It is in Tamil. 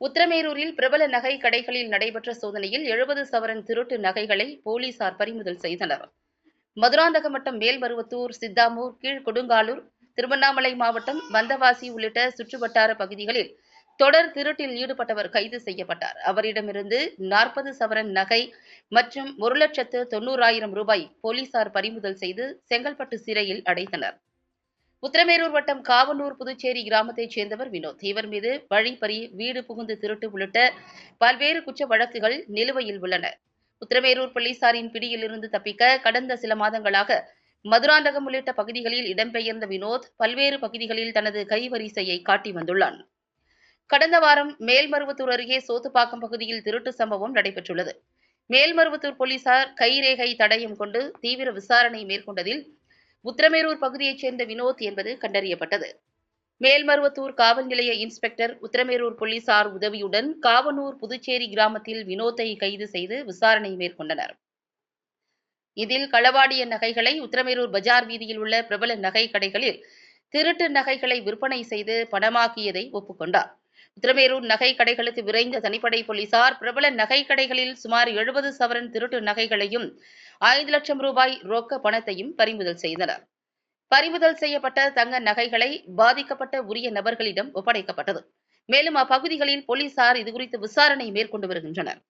உத்திரமேரூரில் பிரபல நகை கடைகளில் நடைபெற்ற சோதனையில் எழுபது சவரன் திருட்டு நகைகளை போலீசார் பறிமுதல் செய்தனர். மதுராந்தகம் வட்டம் மேல்மருவத்தூர் சித்தாமூர் கீழ்கொடுங்காலூர் திருவண்ணாமலை மாவட்டம் வந்தவாசி உள்ளிட்ட சுற்றுவட்டார பகுதிகளில் தொடர் திருட்டில் ஈடுபட்டவர் கைது செய்யப்பட்டார். அவரிடமிருந்து நாற்பது சவரன் நகை மற்றும் ஒரு லட்சத்து தொண்ணூறாயிரம் ரூபாய் போலீசார் பறிமுதல் செய்து செங்கல்பட்டு சிறையில் அடைத்தனர். உத்தரமேரூர் வட்டம் காவனூர் புதுச்சேரி கிராமத்தைச் சேர்ந்தவர் வினோத். இவர் மீது வழிப்பறி வீடு புகுந்து திருட்டு உள்ளிட்ட பல்வேறு குற்ற வழக்குகள் நிலுவையில் உள்ளன. உத்தரமேரூர் போலீசாரின் பிடியிலிருந்து தப்பிக்க கடந்த சில மாதங்களாக மதுராந்தகம் உள்ளிட்ட பகுதிகளில் இடம்பெயர்ந்த வினோத் பல்வேறு பகுதிகளில் தனது கைவரிசையை காட்டி வந்துள்ளான். கடந்த வாரம் மேல்மருவத்தூர் அருகே சோத்துப்பாக்கம் பகுதியில் திருட்டு சம்பவம் நடைபெற்றுள்ளது. மேல்மருவத்தூர் போலீசார் கைரேகை தடயம் கொண்டு தீவிர விசாரணை மேற்கொண்டதில் உத்திரமேரூர் பகுதியைச் சேர்ந்த வினோத் என்பது கண்டறியப்பட்டது. மேல்மருவத்தூர் காவல் நிலைய இன்ஸ்பெக்டர் உத்திரமேரூர் போலீசார் உதவியுடன் காவனூர் புதுச்சேரி கிராமத்தில் வினோத்தை கைது செய்து விசாரணை மேற்கொண்டனர். இதில் களவாடிய நகைகளை உத்திரமேரூர் பஜார் வீதியில் உள்ள பிரபல நகை கடைகளில் திருட்டு நகைகளை விற்பனை செய்து பணமாக்கியதை ஒப்புக்கொண்டார். திருமேரூர் நகை கடைகளுக்கு விரைந்த தனிப்படை போலீசார் பிரபல நகை கடைகளில் சுமார் எழுபது சவரன் திருட்டு நகைகளையும் ஐந்து லட்சம் ரூபாய் ரொக்க பணத்தையும் பறிமுதல் செய்தனர். பறிமுதல் செய்யப்பட்ட தங்க நகைகளை பாதிக்கப்பட்ட உரிய நபர்களிடம் ஒப்படைக்கப்பட்டது. மேலும் அப்பகுதிகளில் போலீசார் இதுகுறித்து விசாரணை மேற்கொண்டு வருகின்றனர்.